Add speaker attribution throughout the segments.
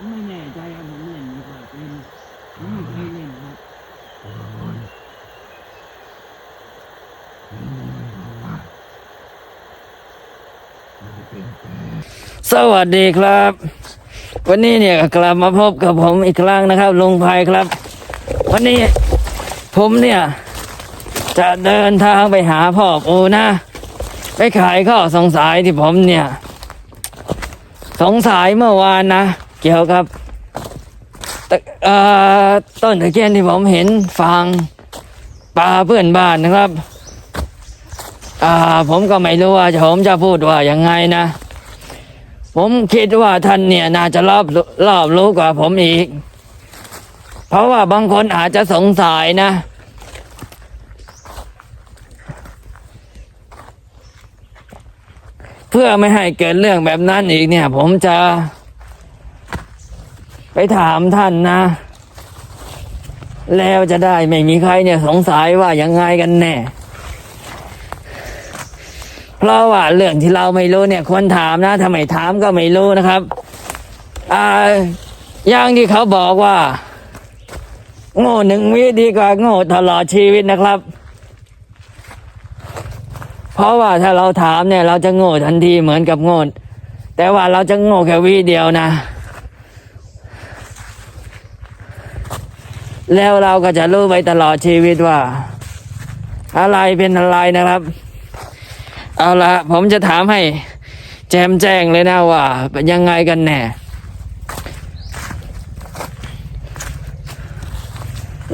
Speaker 1: ผมไม่แน่ใจครับผมเล่นไม่ค่อยเป็นผมไม่เคยเล่นครับ
Speaker 2: สวัสดีครับ วันนี้เนี่ยกลับมาพบกับผมอีกครั้งนะครับลุงภัยครับ วันนี้ผมเนี่ยจะเดินทางไปหาพ่อปูนะ ไปขายข้อสงสัยที่ผมเนี่ย สงสัยเมื่อวานนะ เกี่ยวกับต,ต้นตะเคียนที่ผมเห็นฟางปลาเพื่อนบ้านนะครับผมก็ไม่รู้ว่าผมจะพูดว่ายังไงนะ ผมคิดว่าท่านเนี่ยน่าจะรอบรอบรู้กว่าผมอีก เพราะว่าบางคนอาจจะสงสัยนะ เพื่อไม่ให้เกิดเรื่องแบบนั้นอีกเนี่ย ผมจะ ไปถามท่านนะ แล้วจะได้ไม่มีใครเนี่ยสงสัยว่ายังไงกันแน่ เพราะว่าเรื่องที่เราไม่รู้เนี่ยควรถามนะถ้าไมถามก็ไม่รู้นะครับ อ่าอย่างที่เขาบอกว่า โง่หนึ่งวิดีกว่าโง่ตลอดชีวิตนะครับ เพราะว่าถ้าเราถามเนี่ย เราจะโง่ทันทีเหมือนกับโง่แต่ว่าเราจะโง่แค่วิเดียวนะ แล้วเราก็จะรู้ไปตลอดชีวิตว่า อะไรเป็นอะไรนะครับ เอาละผมจะถามให้แจมแจ้งเลยนะว่าเป็นยังไงกันแน่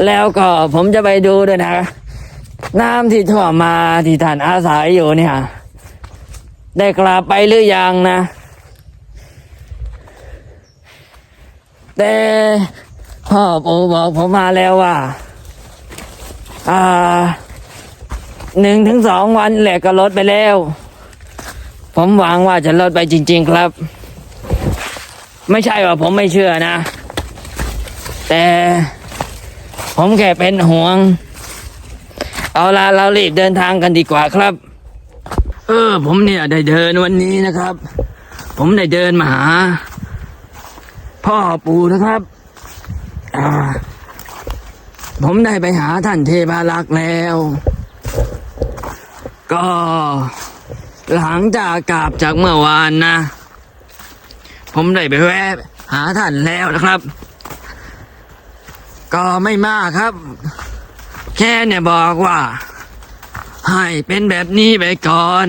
Speaker 2: แล้วก็ผมจะไปดูด้วยนะ น้ำที่ท่วมมาที่ท่านอาศัยอยู่เนี่ย ได้กลับไปหรือยังนะ แต่ พ่อปู่บอกผมมาแล้วว่า อ่าหนึ่งถึงสองวันแหละก็ลดไปแล้ว ผมหวังว่าจะลดไปจริง ๆ ครับ ไม่ใช่ว่าผมไม่เชื่อนะ แต่ผมแค่เป็นห่วง เอาละเรารีบเดินทางกันดีกว่าครับ เออ ผมเนี่ยได้เดินวันนี้นะครับ ผมได้เดินมาหา พ่อปู่นะครับ ผมได้ไปหาท่านเทพารักษ์แล้ว ก็ หลังจากกลับจากเมื่อวานนะ ผมได้ไปแวะหาท่านแล้วนะครับ ก็ไม่มากครับ แค่เนี่ยบอกว่า ให้เป็นแบบนี้ไปก่อน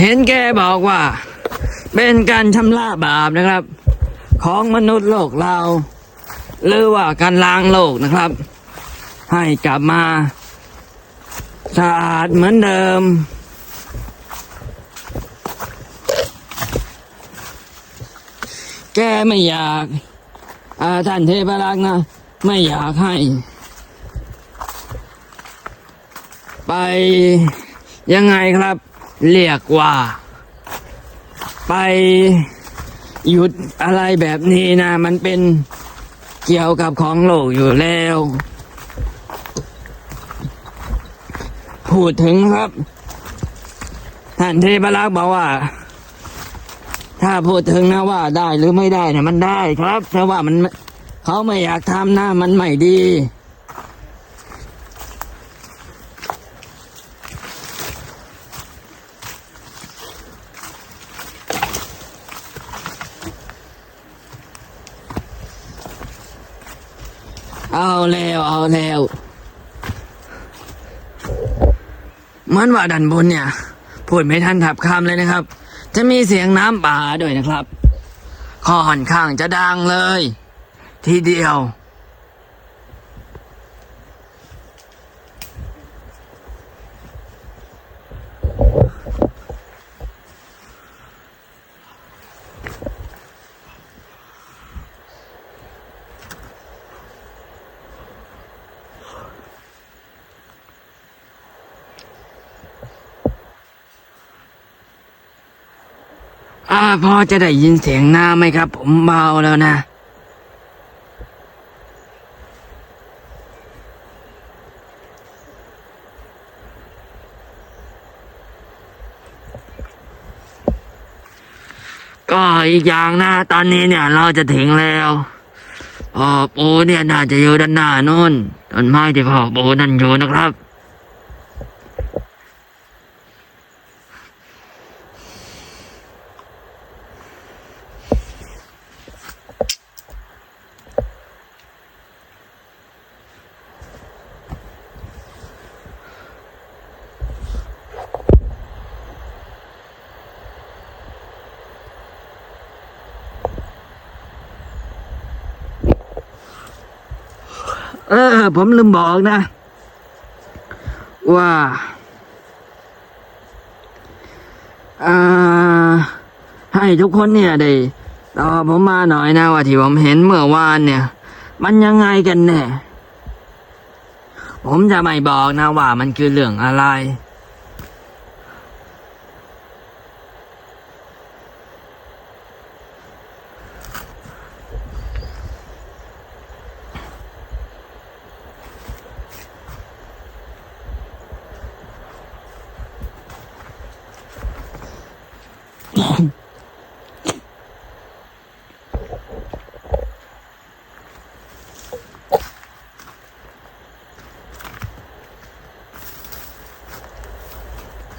Speaker 2: เห็นแกบอกว่า เป็นการชำระบาปนะครับ ของมนุษย์โลกเรา หรือว่าการล้างโลกนะครับ ให้กลับมาสะอาดเหมือนเดิม แกไม่อยากอาท่านเทพรักษ์นะ ไม่อยากให้ ไปยังไงครับ เรียกว่า ไปหยุดอะไรแบบนี้นะ มันเป็นเกี่ยวกับของโลกอยู่แล้ว พูดถึงครับ ท่านเทพรักษ์บอกว่า ถ้าพูดถึงนะว่าได้หรือไม่ได้เนี่ยมันได้ครับเพราะว่ามันเขาไม่อยากทำนะมันไม่ดี เอาแล้วเอาแล้วเหมือนว่าดันบนเนี่ย พูดไม่ทันถับคำเลยนะครับ จะมีเสียงน้ำป่าด้วยนะครับ ข้อหันข้างจะดังเลย ทีเดียว อ่าพอจะได้ยินเสียงน้ำไหมครับ ผมเบาแล้วนะ ก็อีกอย่างนะตอนนี้เนี่ยเราจะถึงแล้วพ่อปูเนี่ยน่าจะอยู่ด้านหน้านู่นต้นไม้ที่พ่อปูนั่นอยู่นะครับ ออ ผมลืมบอกนะ ว่าอให้ทุกคนเนี่ยได้ตอบผมมาหน่อยนะว่าที่ผมเห็นเมื่อวานเนี่ย มันยังไงกันแน่ผมจะไม่บอกนะว่ามันคือเรื่องอะไร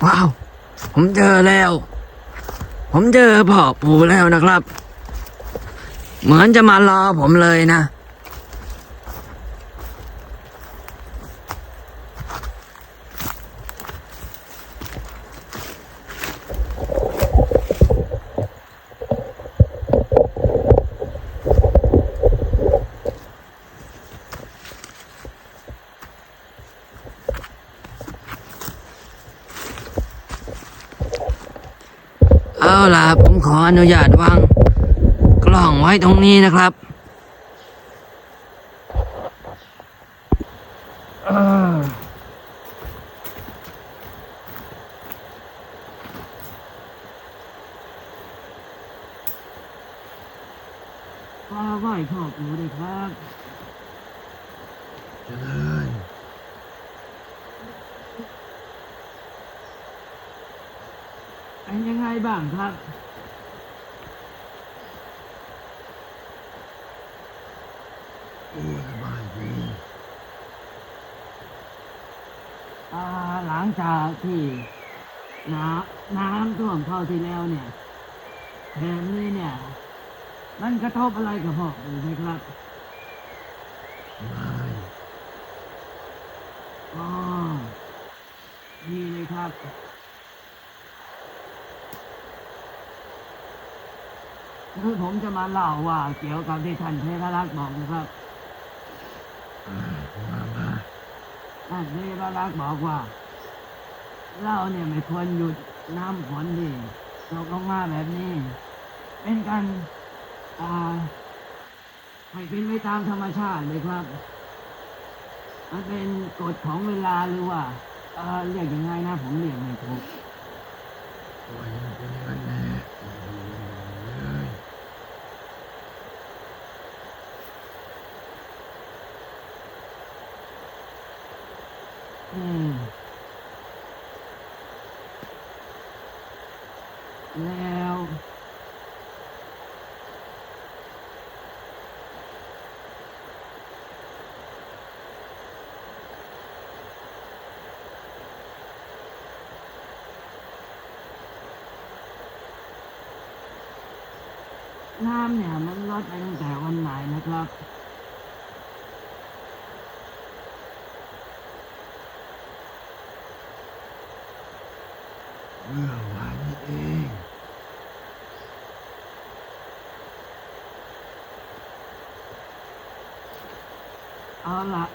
Speaker 2: ว้าว ผมเจอแล้ว ผมเจอพ่อปู่แล้วนะครับ เหมือนจะมารอผมเลยนะ ขออนุญาตวางกล้องไว้ตรงนี้นะครับเอ่อฟ้าไหวขอบคุณเลยครับ
Speaker 3: เจริญ
Speaker 2: เป็นยังไงบ้างครับ
Speaker 3: โอ้สบายดี
Speaker 2: อ่าหลัง จากที่น้ำน้ำท่วมเข้าที่แล้วเนี่ยแถมนี้เนี่ย มันกระทบอะไรกับพ่อหรือไหมครับ
Speaker 3: ไม่
Speaker 2: อ๋อดีเลยครับคือผมจะมาเล่าว่าเกี่ยวกับที่ท่านเทพรักษ์บอกนะครับ
Speaker 3: อ่ามามา
Speaker 2: ท่านเทพรักษ์บอกว่า เราเนี่ยไม่ควรหยุดน้ำฝนดิตกลงมาแบบนี้ เป็นการอ่าให้เป็นไปตามธรรมชาติเลยครับ มันเป็นกฎของเวลาหรือว่าเอ่อเรียกยังไงนะผมเรียกไม่ถูก
Speaker 3: โอ้ยมันเป็นย่างนั้นแหละเลย
Speaker 2: อืมแล้ว น้ำเนี่ยมันลดไปตั้งแต่วันไหนนะครับ
Speaker 3: เมื่อวานนี้เอง
Speaker 2: เอาละ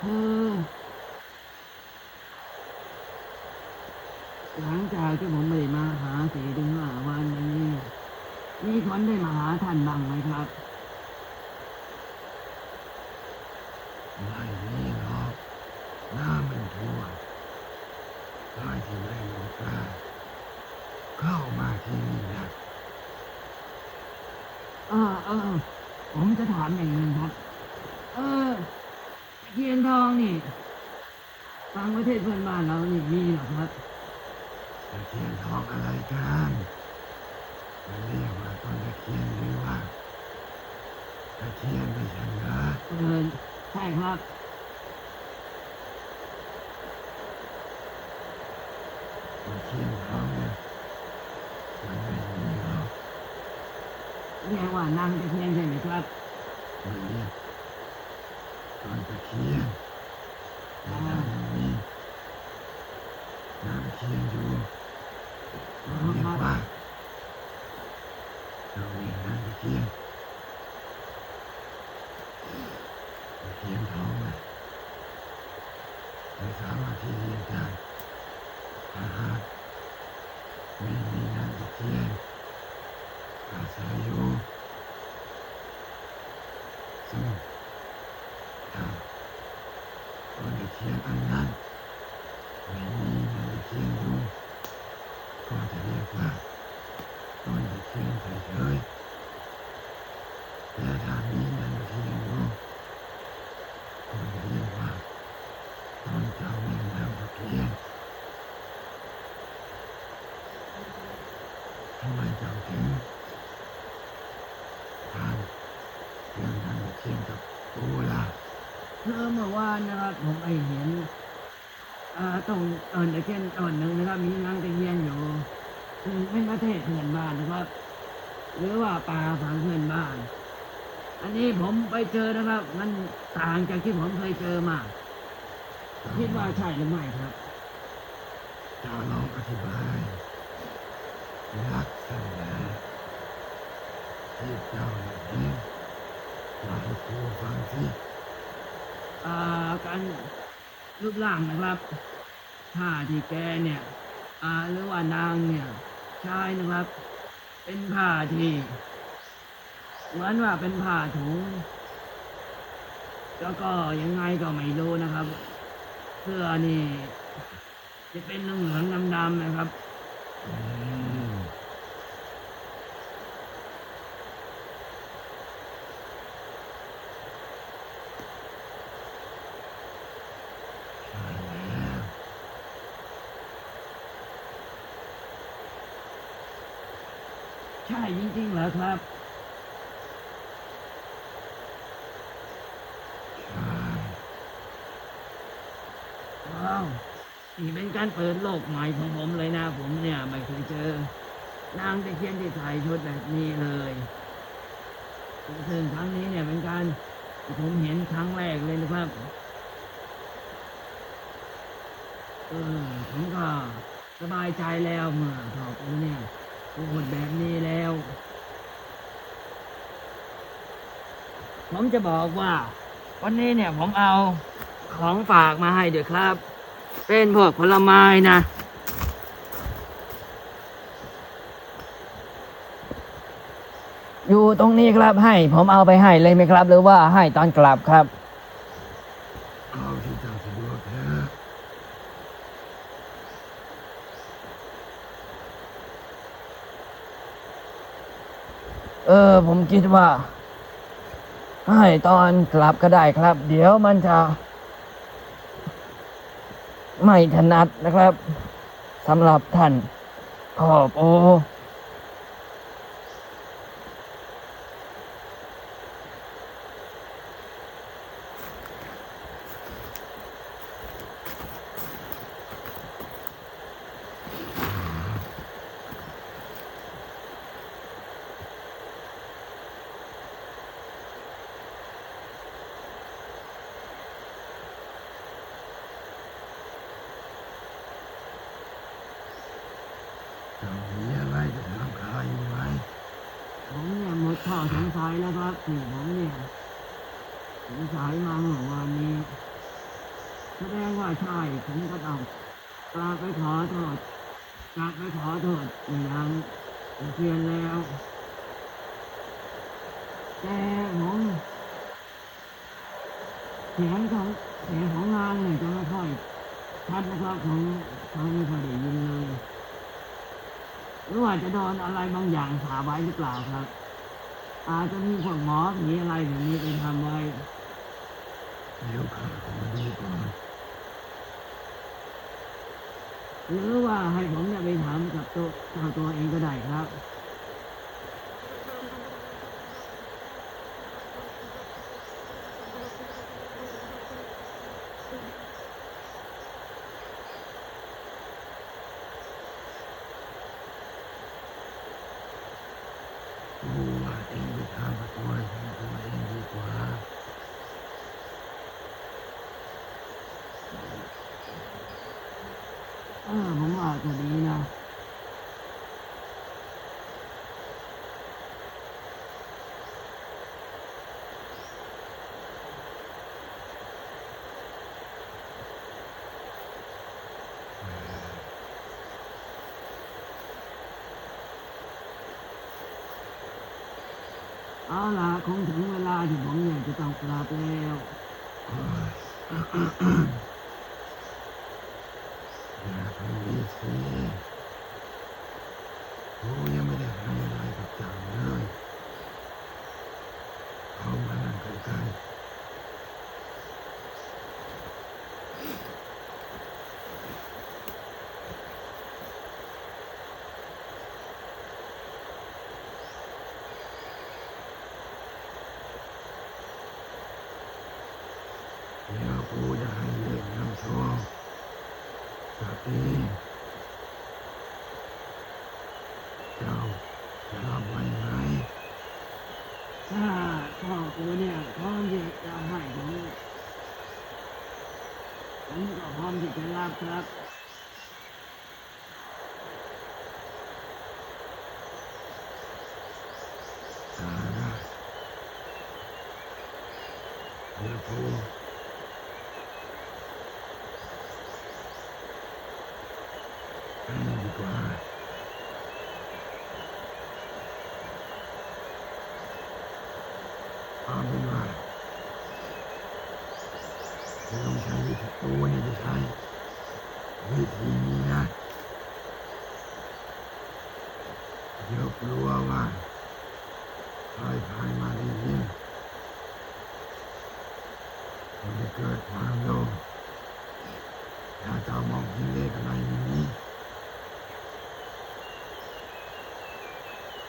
Speaker 2: คือ หลังจากที่ผมไม่ได้มาหาสี่ถึงห้าวันอย่างนี้เนี่ยมีคนได้มาหาท่านบ้างไหมครับ
Speaker 3: ไม่มีหรอกน้ำมันท่วมได้ที่ไม่ลงกล้าเข้ามาที่นี่นะ
Speaker 2: เออเออผมจะถามอย่างหนึงครับเออเทีย นทองนี่ฟังประเทศเพื่อนบ้านเรานี่มีเหรอครับ
Speaker 3: มตะเคียนทองอะไรกันมันเรียกว่าต้นตะเคียนหรือว่าตะเคียนไม่ใช่เหรอ
Speaker 2: เออใช่ครับ
Speaker 3: ตะเคียนทองเนี่ยมันไม่มีหรอก
Speaker 2: เรียกว่านางตะเคียนใช่ไหมครับ
Speaker 3: มันเรียก ต้นตะเคียนแต่ถ้ามันมีน้ำเคียนอยู่เรียกว่าเราเรียกน้ำตะเคียนตะเคียนทองนะไม่สามารถที่เรียกได้ถ้าหากไม่มีน้ำตะเคียนอาศัยอยู่ซึ่ง เมื่อวานนะครับ
Speaker 2: ผมไปเห็นอ่าตรงต้นตะเคียนต้นหนึ่งนะครับ มีนางตะเคียนอยู่เป็นประเทศเพื่อนบ้านนะครับ หรือว่าป่าฝังเพื่อนบ้าน อันนี้ผมไปเจอนะครับ มันต่างจากที่ผมเคยเจอมาคิดว่าใช่หรือไม่ครับ
Speaker 3: จ้าลองอธิบายลักษณะที่เจ้าเห็นมาให้ครูฟังสิ
Speaker 2: อ่ การรูปร่างนะครับผ้าที่แกเนี่ยหรือว่านางเนี่ยใช่นะครับ เป็นผ้าที่เหมือนว่าเป็นผ้าถุงแล้วก็ยังไงก็ไม่รู้นะครับเสื้อนี่จะเป็นเหลืองๆดำๆนะครับ
Speaker 3: มใช่แล้ว
Speaker 2: ใช่จริงๆเหรอครับว้าวนี่เป็นการเปิดโลกใหม่ของผมเลยนะ ผมเนี่ยไม่เคยเจอ นางตะเคียนที่ถ่ายชุดแบบนี้เลยซึ่งครั้งนี้เนี่ยเป็นการผมเห็นครั้งแรกเลยนะครับเออผมก็สบายใจแล้วเมื่อขอบคุณเนี่ย พูดแบบนี้แล้ว ผมจะบอกว่า วันนี้เนี่ยผมเอาของฝากมาให้เดี๋ยวครับ เป็นพวกผลไม้นะอยู่ตรงนี้ครับให้ ผมเอาไปให้เลยไหมครับ หรือว่าให้ตอนกลับครับ
Speaker 3: เอาที่เจ้าสะดวกเถอะ
Speaker 2: เออ ผมคิดว่า ให้ตอนกลับก็ได้ครับ เดี๋ยวมันจะ ไม่ถนัดนะครับสำหรับท่านขอบโอ
Speaker 3: เจ้ามีอะไรจะถามข้าอยู่ไหม
Speaker 2: ผม ต่อสงสัยแล้วครับที่ผมเนี่ยสงสัยมาเมื่อวานนี้แสดงว่าใช่ผมก็ต้องกราบไปขอโทษกราบไปขอโทษในนางเพียนแล้ว แต่ผมเสียงของเสียงของนางเนี่ยจะไม่ค่อยชัดนะครับผมผมไม่ค่อยได้ยินเลยหรือว่าจะโดนอะไรบางอย่างถาไว้หรือเปล่าครับ อาจจะมีพวกหมอผีอะไรแบบนี้ไปทำไว้
Speaker 3: เดี๋ยวข้าขอดูก่อน
Speaker 2: หรือว่าให้ผมเนี่ยไปถามกับตัวเจ้าตัวเองก็ได้ครับ
Speaker 3: กูว่าเองไปถามกับตัวเองตัวเองดีกว่า
Speaker 2: เออผมว่าจะดีนะ เอาล่ะ คงถึงเวลาที่ผมอยากจะต้องกลับแล้ว
Speaker 3: อย่าทำดีสิกูยังไม่ได้ให้อะไรกับเจ้าเลยเอามานั่งใกล้ๆเดี๋ยวกูจะให้เล่นน้ำโชว์จากนี้เจ้าจะรับไว้ไหม
Speaker 2: ถ้าพ่อกูเนี่ยพร้อมที่จะให้ผมผมก็พร้อมที่จะรับครับ
Speaker 3: อ่า เดี๋ยวกูให้ดีกว่า เอาเป็นว่าจะต้องใช้วิธีตัวนี่จะใช้วิธีนี้นะเดี๋ยวกลัวว่าใครผ่านมาได้ยินมันจะเกิดความโลภถ้าเจ้ามองเห็นเลขอะไรอย่างนี้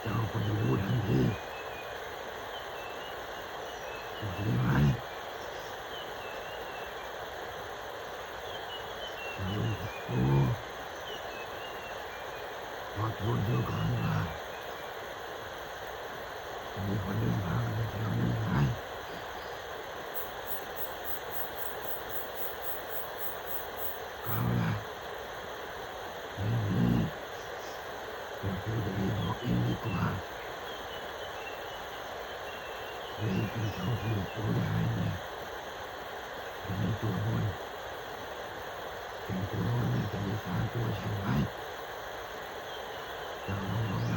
Speaker 3: เจ้าก็จะรู้ทันทีโอเคไหมลุงโอ้ขอโทษเดี๋ยวก่อนว่ามีคนเดินทางไปแถวนี้ไหมเอาละไม่มีเดี๋ยวกูจะไปบอกเองดีกว่า เลยเป็นเท่าที่ตัวได้เนี่ยเป็นตัวบนเป็นตัวบน เนี่ยจะมีสามตัวใช่ไหมเราลงลองน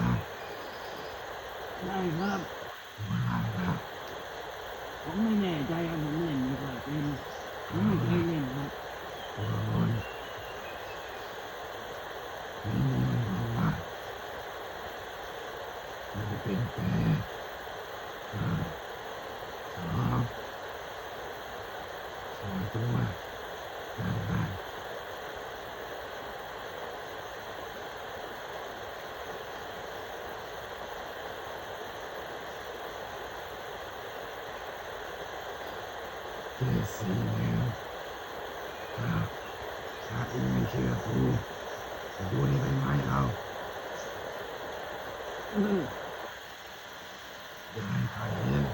Speaker 2: ได้ครับ
Speaker 3: มาครับ
Speaker 2: ผมไม่แน่ใจครับผมเล่นไม่ค่อยเป็นผมไม่เคยเล่นครับ
Speaker 3: ตัวบนไม่มีมันบอกว่ามันจะเป็นแปดห้าสองสองตัวได้ได้ เจสีแล้วครับถ้าคุณไม่เชื่อกูดูในี่เป็นไม้เอา
Speaker 2: เออ
Speaker 3: อย่าให้ใครเห็น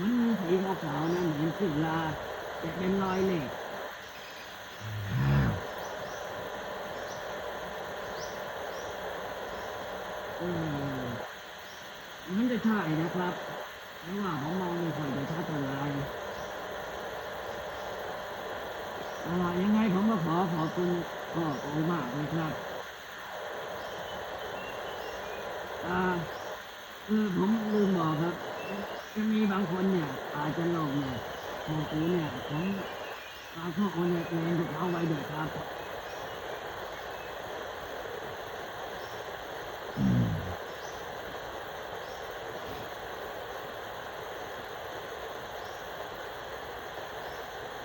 Speaker 2: มันสีขาวๆนะเหมือนขึ้นลาจะเป็นรอยเหล็กมันจะใช่นะครับเพราะว่าผมมองไม่ค่อยจะชัดเท่าไหร่อ่า ยังไงผมก็ขอขอบคุณพ่อโอมากเลยครับอ่าคือผมลืมบอกครับ จะมีบางคนเนี่ย อาจจะหลงเนี่ยพ่อกูเนี่ยผมมากพ่อคนเนี่ยเองถูกเอาไว้ด้วยครับ
Speaker 3: อืม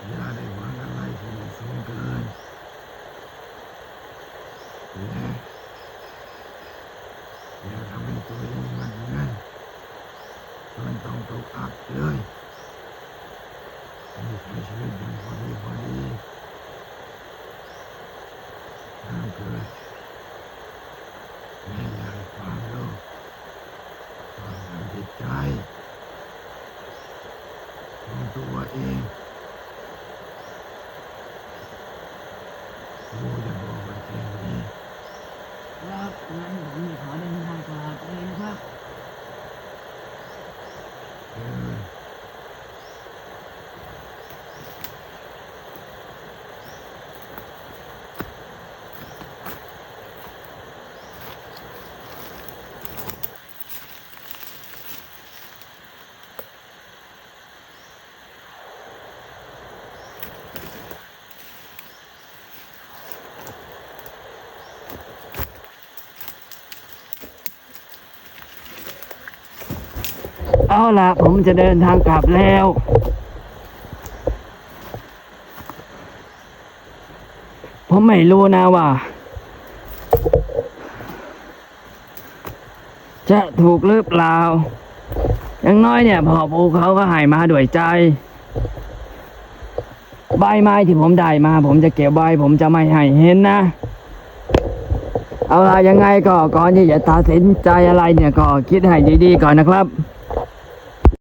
Speaker 3: อย่าได้หวังอะไรที่มันสูงเกิน และอย่าทำให้ตัวเองมันนั่นมันต้องตกอับเลยให้ใช้ชีวิตอย่างพอดีพอดีถ้าเกิดแม่ใหญ่ความโลภความทำจิตใจของตัวเองกูจะบอกมันแค่นี้
Speaker 1: ครับงั้นผมขอเดินทางกลับเลยนะครับ
Speaker 3: เออ
Speaker 2: เอาละผมจะเดินทางกลับแล้ว ผมไม่รู้นะว่า จะถูกหรือเปล่าอย่างน้อยเนี่ยพอปูเขาก็ให้มาด้วยใจ ใบไม้ที่ผมได้มา ผมจะเก็บไว้ผมจะไม่ให้เห็นนะ เอาล่ะยังไงก็ก่อนที่จะตัดสินใจอะไรเนี่ยก็คิดให้ดีๆก่อนนะครับ